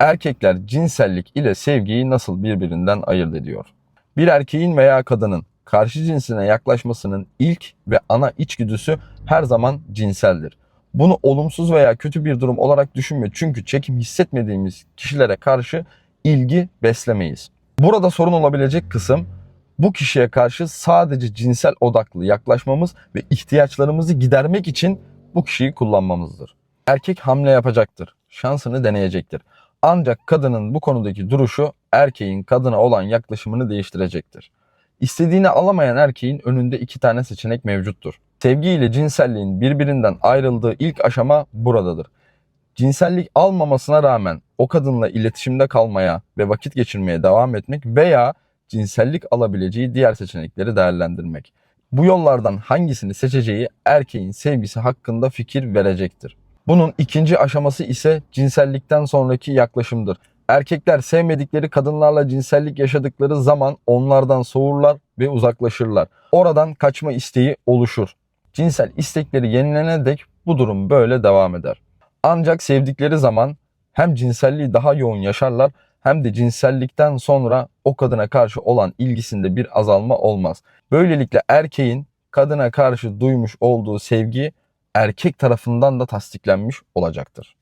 Erkekler cinsellik ile sevgiyi nasıl birbirinden ayırt ediyor? Bir erkeğin veya kadının karşı cinsine yaklaşmasının ilk ve ana içgüdüsü her zaman cinseldir. Bunu olumsuz veya kötü bir durum olarak düşünme çünkü çekim hissetmediğimiz kişilere karşı ilgi beslemeyiz. Burada sorun olabilecek kısım bu kişiye karşı sadece cinsel odaklı yaklaşmamız ve ihtiyaçlarımızı gidermek için bu kişiyi kullanmamızdır. Erkek hamle yapacaktır, şansını deneyecektir. Ancak kadının bu konudaki duruşu erkeğin kadına olan yaklaşımını değiştirecektir. İstediğini alamayan erkeğin önünde iki tane seçenek mevcuttur. Sevgi ile cinselliğin birbirinden ayrıldığı ilk aşama buradadır. Cinsellik almamasına rağmen o kadınla iletişimde kalmaya ve vakit geçirmeye devam etmek veya cinsellik alabileceği diğer seçenekleri değerlendirmek. Bu yollardan hangisini seçeceği erkeğin sevgisi hakkında fikir verecektir. Bunun ikinci aşaması ise cinsellikten sonraki yaklaşımdır. Erkekler sevmedikleri kadınlarla cinsellik yaşadıkları zaman onlardan soğurlar ve uzaklaşırlar. Oradan kaçma isteği oluşur. Cinsel istekleri yenilene dek bu durum böyle devam eder. Ancak sevdikleri zaman hem cinselliği daha yoğun yaşarlar hem de cinsellikten sonra o kadına karşı olan ilgisinde bir azalma olmaz. Böylelikle erkeğin kadına karşı duymuş olduğu sevgi erkek tarafından da tasdiklenmiş olacaktır.